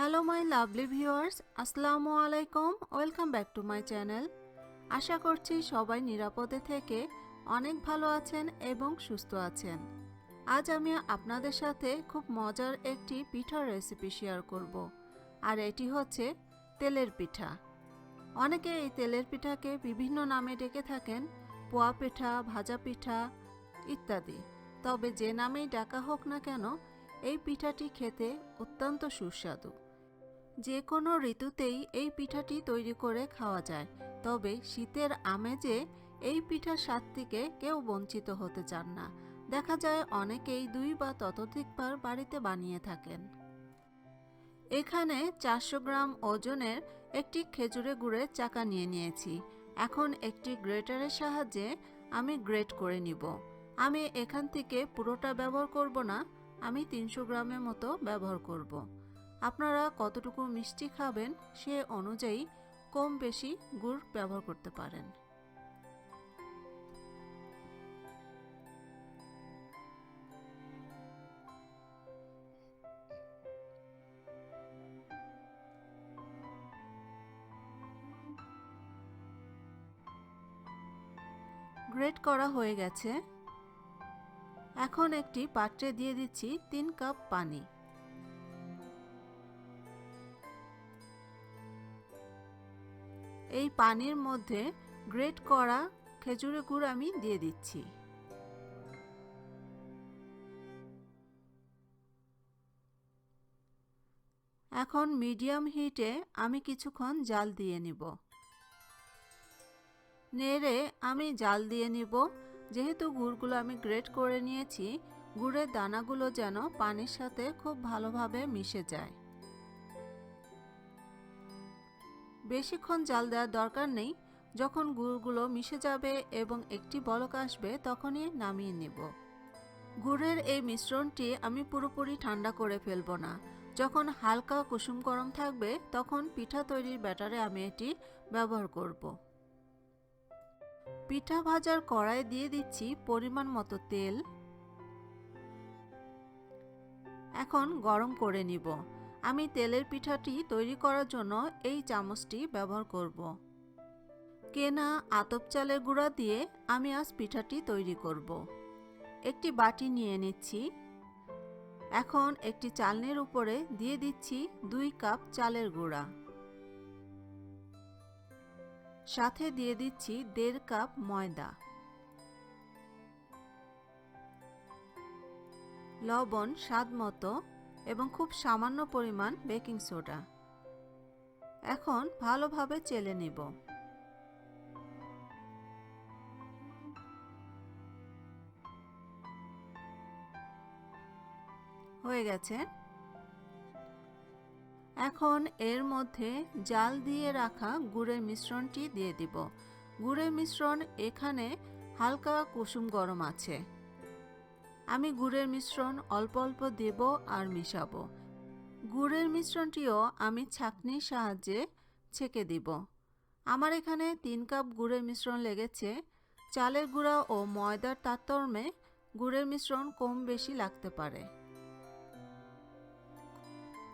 Hello my lovely viewers আসসালামু আলাইকুম welcome back to my channel আশা করছি সবাই নিরাপদে থেকে অনেক ভালো আছেন এবং সুস্থ আছেন। আজ আমি আপনাদের সাথে খুব মজার একটি পিঠার রেসিপি শেয়ার করব। আর এটি হচ্ছে তেলের পিঠা। অনেকে এই তেলের পিঠাকে বিভিন্ন নামে ডেকে থাকেন, পোয়া পিঠা, ভাজা পিঠা ইত্যাদি। তবে যে নামেই ডাকা হোক না কেন, এই পিঠাটি খেতে অত্যন্ত সুস্বাদু। যে কোনো ঋতুতেই এই পিঠাটি তৈরি করে খাওয়া যায়। তবে শীতের আমেজে এই পিঠার স্বাদ থেকে কেউ বঞ্চিত হতে চান না। দেখা যায় অনেকেই দুই বা ততোধিকবার বাড়িতে বানিয়ে থাকেন। এখানে চারশো গ্রাম ওজনের একটি খেজুরে গুড়ের চাকা নিয়ে নিয়েছি। এখন একটি গ্রেটারের সাহায্যে আমি গ্রেট করে নিব। আমি এখান থেকে পুরোটা ব্যবহার করব না, আমি তিনশো গ্রামের মতো ব্যবহার করব। আপনারা কতটুকু মিষ্টি খাবেন সে অনুযায়ী কম বেশি গুড় ব্যবহার করতে পারেন। গ্রেট করা হয়ে গেছে। এখন একটি পাত্রে দিয়ে দিচ্ছি তিন কাপ পানি। এই পানির মধ্যে গ্রেট করা খেজুরের গুড় আমি দিয়ে দিচ্ছি। এখন মিডিয়াম হিটে আমি কিছুক্ষণ জাল দিয়ে নিব। নেড়ে আমি জাল দিয়ে নিব। যেহেতু গুড়গুলো আমি গ্রেট করে নিয়েছি, গুড়ের দানাগুলো যেন পানির সাথে খুব ভালোভাবে মিশে যায়। বেশিক্ষণ জাল দেওয়ার দরকার নেই। যখন গুড়গুলো মিশে যাবে এবং একটি বলক আসবে, তখনই নামিয়ে নেব। গুড়ের এই মিশ্রণটি আমি পুরোপুরি ঠান্ডা করে ফেলব না। যখন হালকা কুসুম গরম থাকবে, তখন পিঠা তৈরির ব্যাটারে আমি এটি ব্যবহার করব। পিঠা ভাজার কড়াই দিয়ে দিচ্ছি পরিমাণ মতো তেল। এখন গরম করে নিব। আমি তেলের পিঠাটি তৈরি করার জন্য এই চামচটি ব্যবহার করব। কেনা আতপ চালের গুঁড়া দিয়ে আমি আজ পিঠাটি তৈরি করব। একটি বাটি নিয়ে নিচ্ছি। এখন একটি চালনির উপরে দিয়ে দিচ্ছি দুই কাপ চালের গুঁড়া। সাথে দিয়ে দিচ্ছি দেড় কাপ ময়দা। লবণ স্বাদ মতো এবং খুব সামান্য পরিমাণ বেকিং সোডা। এখন ভালোভাবে চেলে নিব। হয়ে গেছে। এখন এর মধ্যে জাল দিয়ে রাখা গুড়ের মিশ্রণটি দিয়ে দিব। গুড়ের মিশ্রণ এখানে হালকা কুসুম গরম আছে। আমি গুড়ের মিশ্রণ অল্প অল্প দেব আর মিশাবো। গুড়ের মিশ্রণটিও আমি ছাকনির সাহায্যে ছেঁকে দিব। আমার এখানে তিন কাপ গুড়ের মিশ্রণ লেগেছে। চালের গুঁড়া ও ময়দার তারতম্যে গুড়ের মিশ্রণ কম বেশি লাগতে পারে।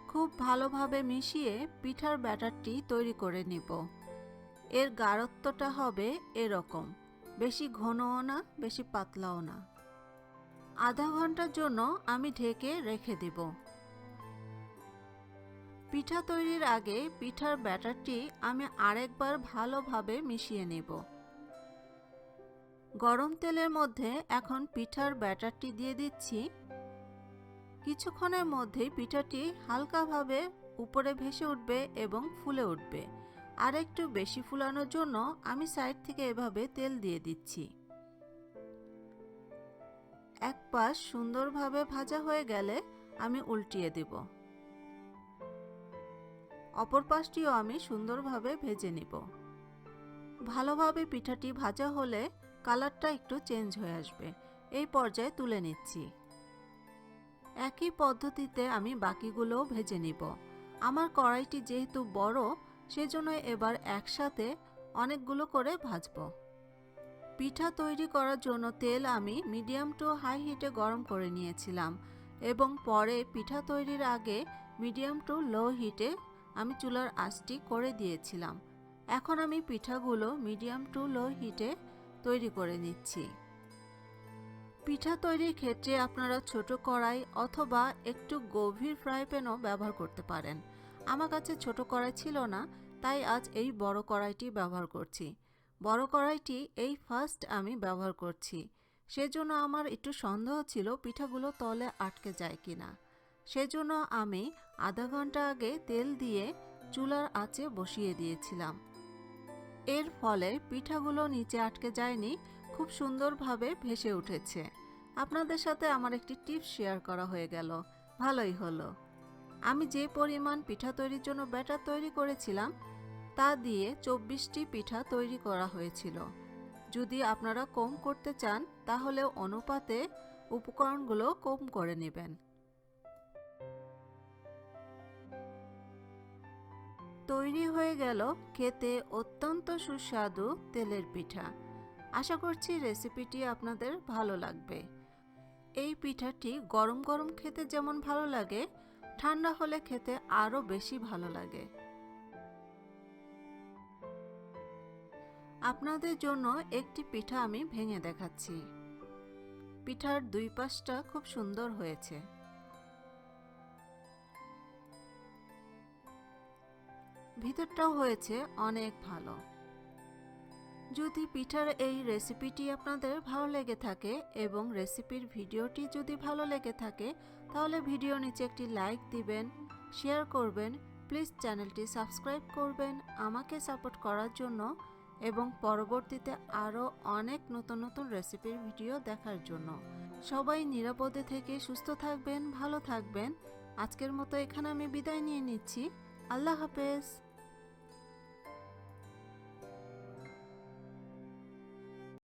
খুব ভালোভাবে মিশিয়ে পিঠার ব্যাটারটি তৈরি করে নিব। এর গাঢ়ত্বটা হবে এরকম। বেশি ঘনও না, বেশি পাতলাও না। আধা ঘণ্টার জন্য আমি ঢেকে রেখে দেব। পিঠা তৈরির আগে পিঠার ব্যাটারটি আমি আরেকবার ভালোভাবে মিশিয়ে নেব। গরম তেলের মধ্যে এখন পিঠার ব্যাটারটি দিয়ে দিচ্ছি। কিছুক্ষণের মধ্যেই পিঠাটি হালকাভাবে উপরে ভেসে উঠবে এবং ফুলে উঠবে। আর একটু বেশি ফুলানোর জন্য আমি সাইড থেকে এভাবে তেল দিয়ে দিচ্ছি। এক পাশ সুন্দরভাবে ভাজা হয়ে গেলে আমি উল্টিয়ে দেব। অপর পাশটিও আমি সুন্দরভাবে ভেজে নিব। ভালোভাবে পিঠাটি ভাজা হলে কালারটা একটু চেঞ্জ হয়ে আসবে। এই পর্যায়ে তুলে নিচ্ছি। একই পদ্ধতিতে আমি বাকিগুলোও ভেজে নিব। আমার কড়াইটি যেহেতু বড়, সেজন্য এবার একসাথে অনেকগুলো করে ভাজব। পিঠা তৈরি করার জন্য তেল আমি মিডিয়াম টু হাই হিটে গরম করে নিয়েছিলাম এবং পরে পিঠা তৈরির আগে মিডিয়াম টু লো হিটে আমি চুলার আঁচটি করে দিয়েছিলাম। এখন আমি পিঠাগুলো মিডিয়াম টু লো হিটে তৈরি করে নিচ্ছি। পিঠা তৈরির ক্ষেত্রে আপনারা ছোট কড়াই অথবা একটু গভীর ফ্রাই প্যানও ব্যবহার করতে পারেন। আমার কাছে ছোট কড়াই ছিল না, তাই আজ এই বড় কড়াইটি ব্যবহার করছি। বড় কড়াইটি এই ফার্স্ট আমি ব্যবহার করছি। সেজন্য আমার একটু সন্দেহ ছিল পিঠাগুলো তলে আটকে যায় কিনা। সেজন্য আমি আধা ঘণ্টা আগে তেল দিয়ে চুলার আঁচে বসিয়ে দিয়েছিলাম। এর ফলে পিঠাগুলো নিচে আটকে যায়নি, খুব সুন্দরভাবে ভেসে উঠেছে। আপনাদের সাথে আমার একটি টিপস শেয়ার করা হয়ে গেল। ভালোই হলো। আমি যে পরিমাণ পিঠা তৈরির জন্য ব্যাটার তৈরি করেছিলাম তা দিয়ে চব্বিশটি পিঠা তৈরি করা হয়েছিল। যদি আপনারা কম করতে চান, তাহলে অনুপাতে উপকরণগুলো কম করে নেবেন। তৈরি হয়ে গেল খেতে অত্যন্ত সুস্বাদু তেলের পিঠা। আশা করছি রেসিপিটি আপনাদের ভালো লাগবে। এই পিঠাটি গরম গরম খেতে যেমন ভালো লাগে, ঠান্ডা হলে খেতে আরও বেশি ভালো লাগে। আপনাদের জন্য একটি পিঠা আমি ভেঙে দেখাচ্ছি। পিঠার দুই পাশটা খুব সুন্দর হয়েছে। ভিতরটাও হয়েছে অনেক ভালো। যদি পিঠার এই রেসিপিটি আপনাদের ভালো লেগে থাকে এবং রেসিপির ভিডিওটি যদি ভালো লেগে থাকে, তাহলে ভিডিও নিচে একটি লাইক দিবেন, শেয়ার করবেন, প্লিজ চ্যানেলটি সাবস্ক্রাইব করবেন, আমাকে সাপোর্ট করার জন্য এবং পরবর্তীতে আরও অনেক নতুন নতুন রেসিপির ভিডিও দেখার জন্য। সবাই নিরাপদে থেকে সুস্থ থাকবেন, ভালো থাকবেন। আজকের মতো এখানে আমি বিদায় নিয়ে নিচ্ছি। আল্লাহ হাফেজ।